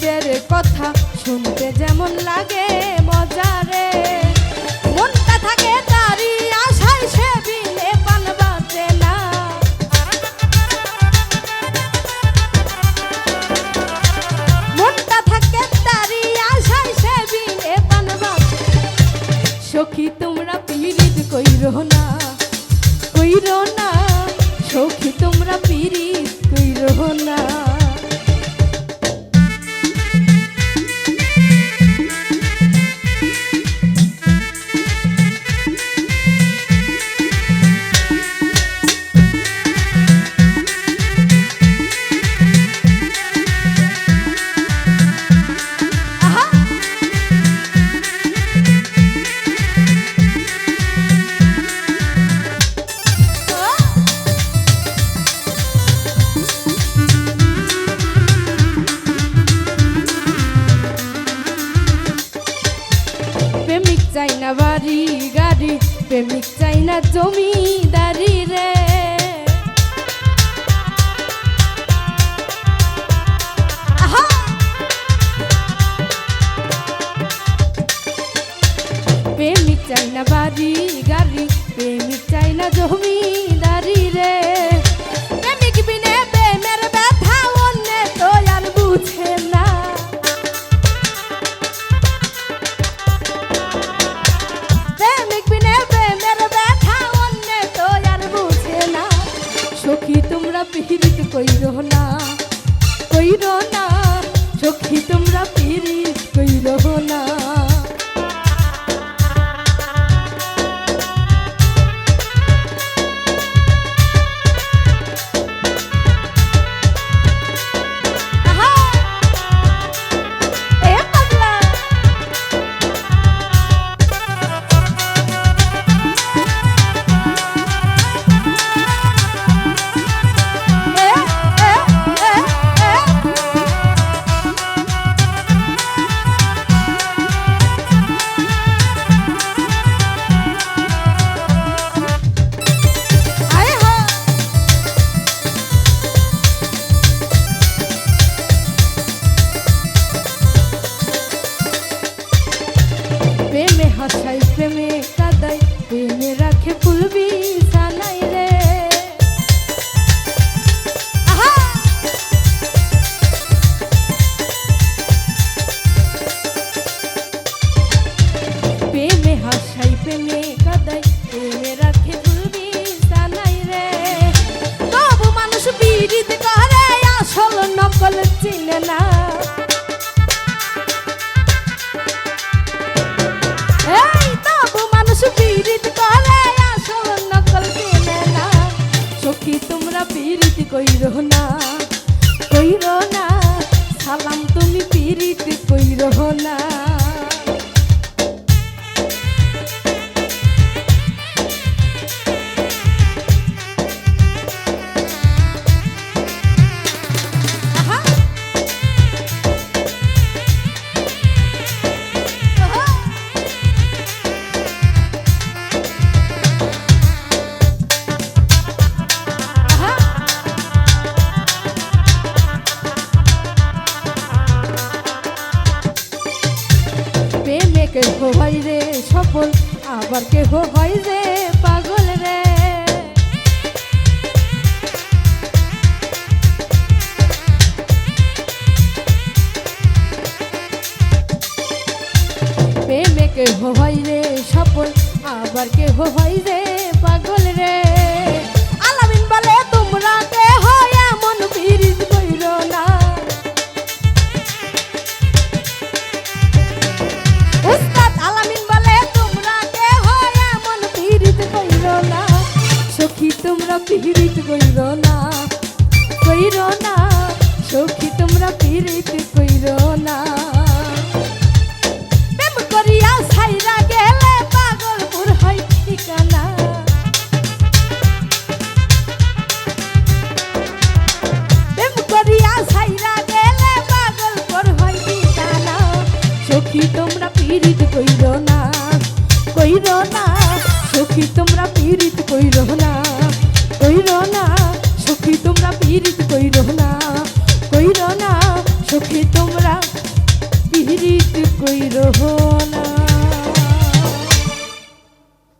গল্পের কথা শুনতে যেমন লাগে। চাই না বাড়ি, গাড়ি, প্রেমিক চাই না জমিদারি রে। প্রেমিক চাই না বাড়ি, গাড়ি, প্রেমিক চাই না জমি প্রেমে হাসাই, প্রেমে কাদাই, প্রেমে রাখে ফুলবি জানাই রে। প্রেমে হাসাই, প্রেমে কাদাই, প্রেমে রাখে ফুলবি জানাই রে। তবু মানুষ বিড়িত করে, আসল নকল চিনে না। কইর না কইর না সালাম তুমি পিরিত কইর না। পাগল, আবার কেহ হয় যে পাগল রে? প্রেমে কেহ হয় রে সফল, আবার কেহ হয় রে পাগল। পিরিত কইর না কইর না, সখী তোমরা পিরিত কইর না। করিয়া ছাইরা গেলে পাগলপুর হয় ঠিকানা। করিয়া ছাইরা গেলে পাগলপুর হয় ঠিকানা। সখী তোমরা পীড়িত কইর না কইর না, সখী তোমরা পীড়িত কইর না। কইর না সখী তোমরা পীড়িত কইর না কইর না সখী তোমরা পীড়িত কইর